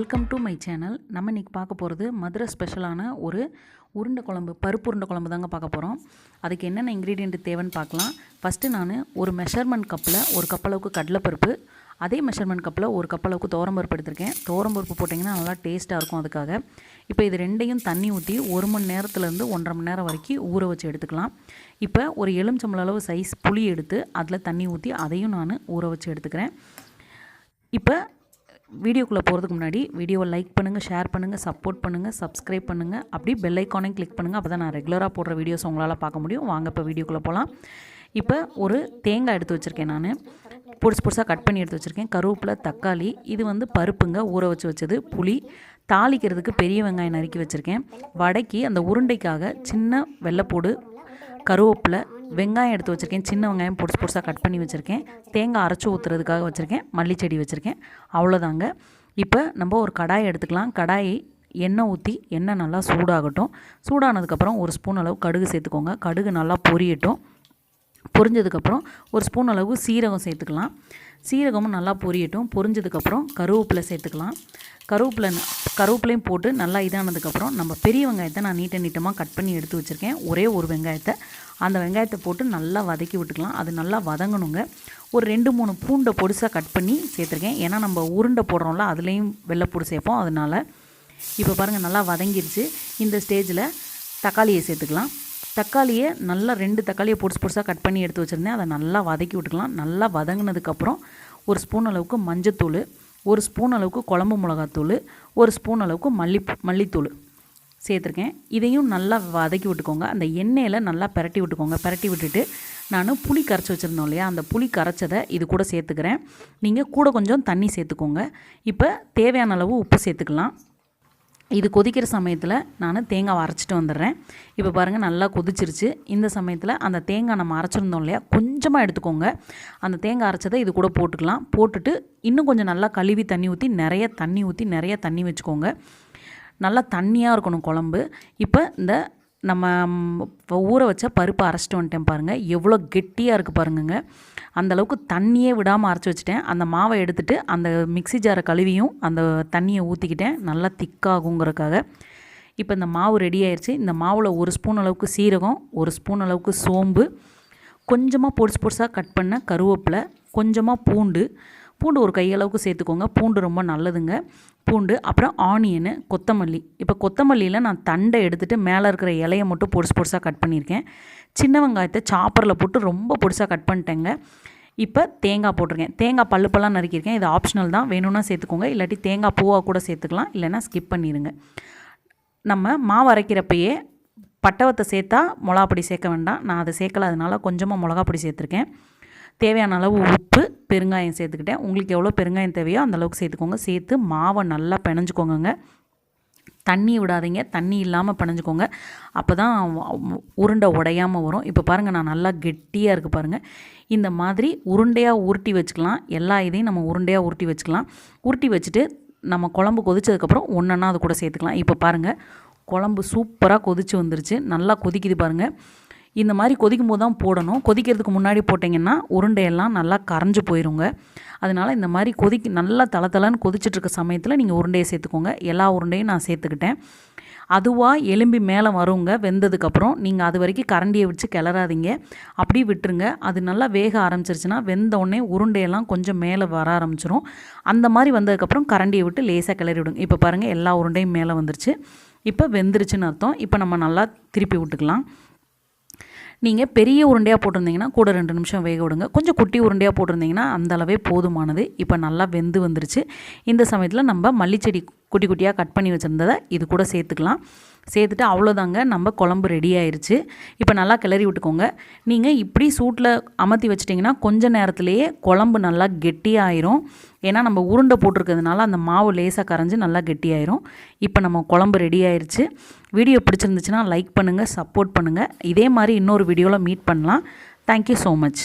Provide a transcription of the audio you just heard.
Welcome to my channel நம்ம இன்றைக்கி பார்க்க போகிறது மதுரை ஸ்பெஷலான ஒரு உருண்டை குழம்பு பருப்பு உருண்டை குழம்பு தாங்க பார்க்க போகிறோம் அதுக்கு என்னென்ன இன்க்ரீடியன்ட் தேவைன்னு பார்க்கலாம். ஃபஸ்ட்டு நான் ஒரு மெஷர்மெண்ட் கப்பில் ஒரு கப் அளவுக்கு கடலைப்பருப்பு அதே மெஷர்மெண்ட் கப்பில் ஒரு கப் அளவுக்கு துவரம்பருப்பு எடுத்திருக்கேன். துவரம்பருப்பு போட்டிங்கன்னா நல்லா டேஸ்ட்டாக இருக்கும் அதுக்காக. இப்போ இது ரெண்டையும் தண்ணி ஊற்றி ஒரு மணி நேரத்துலேருந்து ஒன்றரை மணி நேரம் வரைக்கும் ஊற வச்சு எடுத்துக்கலாம். இப்போ ஒரு எலுமிச்சம்பள அளவு சைஸ் புளி எடுத்து அதில் தண்ணி ஊற்றி அதையும் நான் ஊற வச்சு எடுத்துக்கிறேன். இப்போ வீடியோக்குள்ளே போகிறதுக்கு முன்னாடி வீடியோவை லைக் பண்ணுங்கள் ஷேர் பண்ணுங்கள் சப்போர்ட் பண்ணுங்கள் சப்ஸ்கிரைப் பண்ணுங்கள். அப்படி பெல் ஐக்கானையும் கிளிக் பண்ணுங்கள் அப்போ தான் நான் ரெகுலராக போடுற வீடியோஸ் உங்களால் பார்க்க முடியும். வாங்க இப்போ வீடியோக்குள்ளே போகலாம். இப்போ ஒரு தேங்காய் எடுத்து வச்சுருக்கேன் நான். பொடிசு பொடிசாக கட் பண்ணி எடுத்து வச்சுருக்கேன். கருவேப்பிலை தக்காளி இது வந்து பருப்புங்க. ஊற வச்சு வச்சது புளி. தாளிக்கிறதுக்கு பெரிய வெங்காயம் நறுக்கி வச்சுருக்கேன். வடைக்கு அந்த உருண்டைக்காக சின்ன வெள்ளைப்பூடு கருவேப்பிலை வெங்காயம் எடுத்து வச்சுருக்கேன். சின்ன வெங்காயம் பொடிசு பொடிசாக கட் பண்ணி வச்சுருக்கேன். தேங்காய் அரைச்சி ஊற்றுறதுக்காக வச்சுருக்கேன். மல்லிச்செடி வச்சுருக்கேன். அவ்வளோதாங்க இப்போ நம்ம ஒரு கடாயை எடுத்துக்கலாம். கடாயை எண்ணெய் ஊற்றி எண்ணெய் நல்லா சூடாகட்டும். சூடானதுக்கப்புறம் ஒரு ஸ்பூன் அளவு கடுகு சேர்த்துக்கோங்க. கடுகு நல்லா பொரியட்டும். பொரிஞ்சதுக்கப்புறம் ஒரு ஸ்பூன் அளவு சீரகம் சேர்த்துக்கலாம். சீரகமும் நல்லா பொரியட்டும். பொரிஞ்சதுக்கப்புறம் கருவேப்பிலை சேர்த்துக்கலாம். கருவேப்பிலை கருவேப்பிலையும் போட்டு நல்லா இதானதுக்கப்புறம் நம்ம பெரிய வெங்காயத்தை நான் நீட்ட நீட்டமாக கட் பண்ணி எடுத்து வச்சுருக்கேன். ஒரே ஒரு வெங்காயத்தை அந்த வெங்காயத்தை போட்டு நல்லா வதக்கி விட்டுக்கலாம். அது நல்லா வதங்கணுங்க. ஒரு ரெண்டு மூணு பூண்டை பொடிசாக கட் பண்ணி சேர்த்துருக்கேன். ஏன்னா நம்ம உருண்டை போடுறோம்ல அதுலேயும் வெள்ளைப்பூடு சேர்ப்போம். அதனால் இப்போ பாருங்கள் நல்லா வதங்கிருச்சு. இந்த ஸ்டேஜில் தக்காளியை சேர்த்துக்கலாம். தக்காளியை நல்லா ரெண்டு தக்காளியை பொடிசு பொடிசாக கட் பண்ணி எடுத்து வச்சுருந்தேன். அதை நல்லா வதக்கி விட்டுக்கலாம். நல்லா வதங்கினதுக்கப்புறம் ஒரு ஸ்பூன் அளவுக்கு மஞ்சத்தூள் ஒரு ஸ்பூன் அளவுக்கு குழம்பு மிளகாத்தூள் ஒரு ஸ்பூன் அளவுக்கு மல்லி மல்லித்தூள். சேர்த்துருக்கேன். இதையும் நல்லா வதக்கி விட்டுக்கோங்க. அந்த எண்ணெயில் நல்லா பிரட்டி விட்டுக்கோங்க. பிரட்டி விட்டுட்டு நான் புளி கரைச்சி வச்சுருந்தோம் இல்லையா? அந்த புளி கரைச்சதை இது கூட சேர்த்துக்கிறேன். நீங்கள் கூட கொஞ்சம் தண்ணி சேர்த்துக்கோங்க. இப்போ தேவையான அளவு உப்பு சேர்த்துக்கலாம். இது கொதிக்கிற சமயத்தில் நான் தேங்காய் அரைச்சிட்டு வந்துடுறேன். இப்போ பாருங்கள் நல்லா கொதிச்சிருச்சு. இந்த சமயத்தில் அந்த தேங்காய் நம்ம அரைச்சிருந்தோம் இல்லையா? கொஞ்சமாக எடுத்துக்கோங்க. அந்த தேங்காய் அரைச்சதை இது கூட போட்டுக்கலாம். போட்டுட்டு இன்னும் கொஞ்சம் நல்லா கழுவி தண்ணி ஊற்றி நிறைய தண்ணி ஊற்றி நிறைய தண்ணி வச்சுக்கோங்க. நல்லா தண்ணியாக இருக்கணும் குழம்பு. இப்போ இந்த நம்ம ஊற வச்ச பருப்பு அரைச்சிட்டு வந்துட்டேன் பாருங்கள் எவ்வளோ கெட்டியாக இருக்குது பாருங்கங்க. அந்தளவுக்கு தண்ணியே விடாமல் அரைச்சி வச்சுட்டேன். அந்த மாவை எடுத்துகிட்டு அந்த மிக்சி ஜாரை கழுவியும் அந்த தண்ணியை ஊற்றிக்கிட்டேன் நல்லா திக்காகுங்கிறதுக்காக இப்போ இந்த மாவு ரெடி ஆயிடுச்சு இந்த மாவில் ஒரு ஸ்பூன் அளவுக்கு சீரகம் ஒரு ஸ்பூன் அளவுக்கு சோம்பு கொஞ்சமாக பொடிசு பொடிசாக கட் பண்ண கருவேப்பிலை கொஞ்சமாக பூண்டு பூண்டு ஒரு கையளவுக்கு சேர்த்துக்கோங்க. பூண்டு ரொம்ப நல்லதுங்க. பூண்டு அப்புறம் ஆனியனு கொத்தமல்லி. இப்போ கொத்தமல்லியில் நான் தண்டை எடுத்துகிட்டு மேலே இருக்கிற இலையை மட்டும் பொடிசு பொடிசாக கட் பண்ணியிருக்கேன். சின்ன வெங்காயத்தை சாப்பரில் போட்டு ரொம்ப பொடிசாக கட் பண்ணிட்டேங்க. இப்போ தேங்காய் போட்டிருக்கேன். தேங்காய் பழுப்பெல்லாம் நறுக்கியிருக்கேன். இது ஆப்ஷனல் தான். வேணும்னா சேர்த்துக்கோங்க. இல்லாட்டி தேங்காய் பூவாக கூட சேர்த்துக்கலாம். இல்லைனா ஸ்கிப் பண்ணிடுங்க நம்ம மாவு அரைக்கிறப்பயே பட்டவத்தை சேர்த்தா மிளகாப்பொடி சேர்க்க வேண்டாம். நான் அதை சேர்க்கல. அதனால் கொஞ்சமாக மிளகாப்பொடி சேர்த்துருக்கேன். தேவையான அளவு உப்பு பெருங்காயம் சேர்த்துக்கிட்டேன். உங்களுக்கு எவ்வளோ பெருங்காயம் தேவையோ அந்தளவுக்கு சேர்த்துக்கோங்க. சேர்த்து மாவை நல்லா பிணைஞ்சிக்கோங்க தண்ணி விடாதீங்க. தண்ணி இல்லாமல் பிணைஞ்சிக்கோங்க. அப்போ தான் உருண்டை உடையாமல் வரும். இப்போ பாருங்கள் நான் நல்லா கெட்டியாக இருக்குது பாருங்கள் இந்த மாதிரி உருண்டையாக உருட்டி வச்சுக்கலாம். எல்லா இதையும் நம்ம உருண்டையாக உருட்டி வச்சுக்கலாம். உருட்டி வச்சுட்டு நம்ம குழம்பு கொதிச்சதுக்கப்புறம் ஒன்றா அது கூட சேர்த்துக்கலாம். இப்போ பாருங்கள் குழம்பு சூப்பராக கொதிச்சு வந்துருச்சு. நல்லா கொதிக்குது பாருங்கள் இந்த மாதிரி கொதிக்கும் போது தான் போடணும். கொதிக்கிறதுக்கு முன்னாடி போட்டிங்கன்னா உருண்டையெல்லாம் நல்லா கரைஞ்சி போயிருங்க. அதனால் இந்த மாதிரி கொதிக்க நல்லா தள தளன்னு கொதிச்சிட்ருக்க சமயத்தில் நீங்கள் உருண்டையை சேர்த்துக்கோங்க. எல்லா உருண்டையும் நான் சேர்த்துக்கிட்டேன். அதுவாக எலும்பி மேலே வருங்க. வெந்ததுக்கப்புறம் நீங்கள் அது வரைக்கும் கரண்டியை வச்சு கிளறாதீங்க. அப்படியே விட்டுருங்க. அது நல்லா வேக ஆரம்பிச்சிருச்சுன்னா வெந்த உடனே உருண்டையெல்லாம் கொஞ்சம் மேலே வர ஆரம்பிச்சிரும். அந்த மாதிரி வந்ததுக்கப்புறம் கரண்டியை விட்டு லேசாக கிளறி விடுங்க இப்போ பாருங்கள் எல்லா உருண்டையும் மேலே வந்துருச்சு. இப்போ வெந்துருச்சுன்னு அர்த்தம். இப்போ நம்ம நல்லா திருப்பி விட்டுக்கலாம். நீங்கள் பெரிய உருண்டையாக போட்டிருந்தீங்கன்னா கூட ரெண்டு நிமிஷம் வேக விடுங்க. கொஞ்சம் குட்டி உருண்டையாக போட்டிருந்தீங்கன்னா அந்த அளவே போதுமானது. இப்போ நல்லா வெந்து வந்துருச்சு. இந்த சமயத்தில் நம்ம மல்லிச்செடி குட்டி குட்டியாக கட் பண்ணி வச்சுருந்ததை இது கூட சேர்த்துக்கலாம். சேர்த்துட்டு அவ்வளோதாங்க. நம்ம குழம்பு ரெடி ஆயிடுச்சு இப்போ நல்லா கிளறி விட்டுக்கோங்க. நீங்கள் இப்படி சூட்டில் அமர்த்தி வச்சிட்டிங்கன்னா கொஞ்ச நேரத்துலேயே குழம்பு நல்லா கெட்டியாயிரும். ஏன்னா நம்ம உருண்டை போட்டிருக்கிறதுனால அந்த மாவு லேசாக கரைஞ்சி நல்லா கெட்டியாயிரும். இப்போ நம்ம குழம்பு ரெடி ஆயிடுச்சு வீடியோ பிடிச்சிருந்துச்சுன்னா லைக் பண்ணுங்கள் சப்போர்ட் பண்ணுங்கள் இதே மாதிரி இன்னொரு வீடியோவில் மீட் பண்ணலாம். Thank you so much